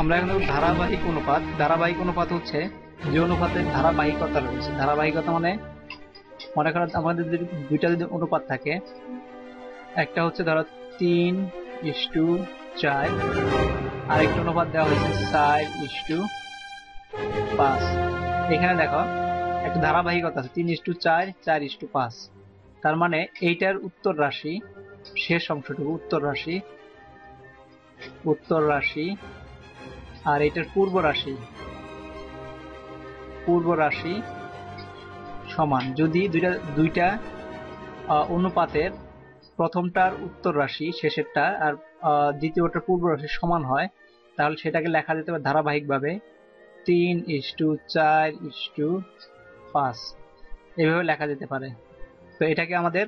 আমরা এখন ধারাবাহিক অনুপাত ধারাবাহিক অনুপাত হচ্ছে যে অনুপাতের ধারাবাহিকতা রয়েছে। ধারাবাহিকতা মানে মনে করো আমাদের দুইটা যদি অনুপাত থাকে, একটা হচ্ছে ধরো তিন ইস টু চার, আরেকটা অনুপাত দেওয়া হয়েছে চার ইস টু পাঁচ। এখানে দেখো, একটা ধারাবাহিকতা আছে, তিন ইস টু চার চার ইস টু পাঁচ। তার মানে এইটার উত্তর রাশি, শেষ অংশটুকু উত্তর রাশি উত্তর রাশি আর এটার পূর্ব রাশি। পূর্ব রাশি সমান। যদি দুইটা দুইটা অনুপাতের প্রথমটার উত্তর রাশি, শেষেরটা, আর দ্বিতীয়টার পূর্ব রাশি সমান হয়, তাহলে সেটাকে লেখা যেতে পারে ধারাবাহিকভাবে তিন ইস টু চার ইস টু পাঁচ। এভাবে লেখা যেতে পারে। তো এটাকে আমাদের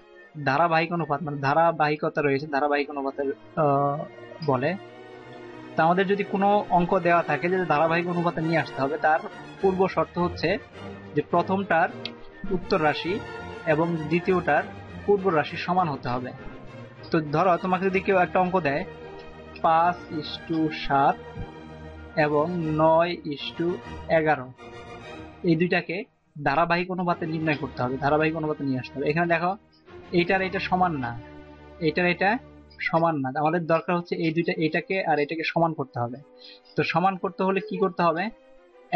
ধারাবাহিক অনুপাত মানে ধারাবাহিকতা রয়েছে, ধারাবাহিক অনুপাতের বলে। তা আমাদের যদি কোনো অঙ্ক দেওয়া থাকে যে ধারাবাহিক অনুপাতে নিয়ে আসতে হবে, তার পূর্ব শর্ত হচ্ছে যে প্রথমটার উত্তর রাশি এবং দ্বিতীয়টার পূর্ব রাশি সমান হতে হবে। তো ধরো, তোমাকে যদি কেউ একটা অঙ্ক দেয়, পাঁচ ইস্টু সাত এবং নয় ইস্টু এগারো, এই দুইটাকে ধারাবাহিক অনুপাতে নির্ণয় করতে হবে, ধারাবাহিক অনুপাতে নিয়ে আসতে হবে। এখানে দেখো, এইটার এটা সমান না, এইটার এটা সমান না। আমাদের দরকার হচ্ছে এই দুইটা, এটাকে আর এটাকে সমান করতে হবে। তো সমান করতে হলে কি করতে হবে?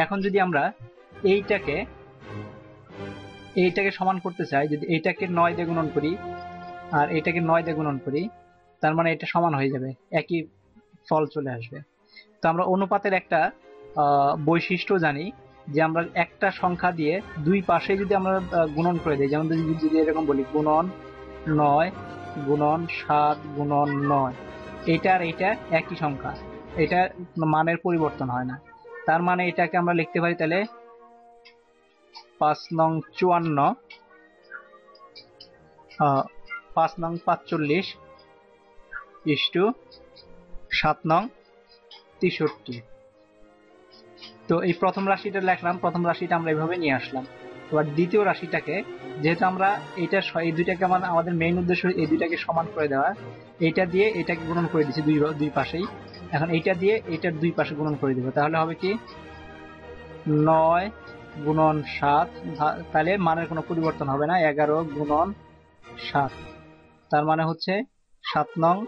এখন যদি আমরা এইটাকে এইটাকে সমান করতে চাই, যদি এইটাকে নয় দিয়ে গুণন করি, আর এটাকে নয় দিয়ে গুণন করি, তার মানে এটা সমান হয়ে যাবে, একই ফল চলে আসবে। তো আমরা অনুপাতের একটা বৈশিষ্ট্য জানি, যে আমরা একটা সংখ্যা দিয়ে দুই পাশে যদি আমরা গুণন করে দিই, যেমন যদি এরকম বলি, গুণন নয় গুণন সাত গুণন নয়। এটা আর এটা একই সংখ্যা। এটা মানের পরিবর্তন হয় না। তার মানে এটাকে আমরা লিখতে পারি তাহলে পাঁচ নং চুয়ান্ন পাঁচ নং পাঁচচল্লিশ ইস্টু সাত নং তেষট্টি। তো এই প্রথম রাশিটা লেখলাম, প্রথম রাশিটা আমরা এইভাবে নিয়ে আসলাম। এবার দ্বিতীয় রাশিটাকে, যেহেতু আমরা এইটা স- এই দুইটাকে আমার, আমাদের মেইন উদ্দেশ্য এই দুইটাকে সমান করে দেওয়া। এইটা দিয়ে এটাকে গুণন করে দিচ্ছি দুই দুই পাশেই। এখন এইটা দিয়ে এইটার দুই পাশে গুণন করে দিব। তাহলে হবে কি? নয় গুণন সাত তাহলে মানের কোনো পরিবর্তন হবে না, এগারো গুণন সাত। তার মানে হচ্ছে সাত নং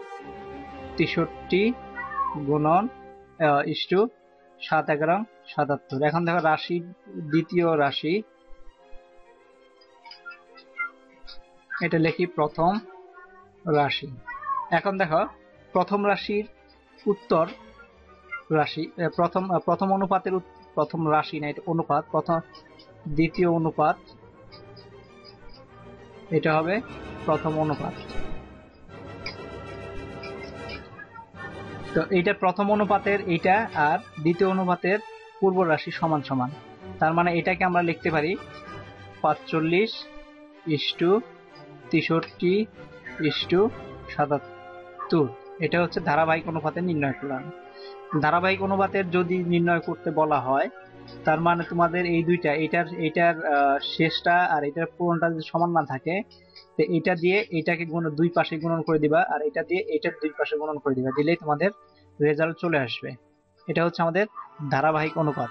তেষট্টি গুণন ইস্টু সাত এগারো, সাতাত্তর। এখন দেখো রাশি, দ্বিতীয় রাশি। এটা লিখি প্রথম রাশি। এখন দেখো, প্রথম রাশির উত্তর রাশি প্রথম প্রথম অনুপাতের প্রথম রাশি না, এটা অনুপাত, প্রথম, দ্বিতীয় অনুপাত। এটা হবে প্রথম অনুপাত। তো এইটা প্রথম অনুপাতের এইটা আর দ্বিতীয় অনুপাতের পূর্ব রাশি সমান সমান। তার মানে এটাকে আমরা লিখতে পারি পাঁচচল্লিশ ইস্টু তেষট্টি ইস্টু সাতাত্তর। এটা হচ্ছে ধারাবাহিক অনুপাতে নির্ণয় করলাম ধারাবাহিক অনুপাতের যদি নির্ণয় করতে বলা হয়, তার মানে তোমাদের এই দুইটা, এটার এটার শেষটা আর এটার পুরোটা যদি সমান না থাকে তো এটা দিয়ে এটাকে গুণ, দুই পাশে গুণন করে দিবা, আর এটা দিয়ে এটার দুই পাশে গুণন করে দিবা, দিলেই তোমাদের রেজাল্ট চলে আসবে। এটা হচ্ছে আমাদের ধারাবাহিক অনুপাত।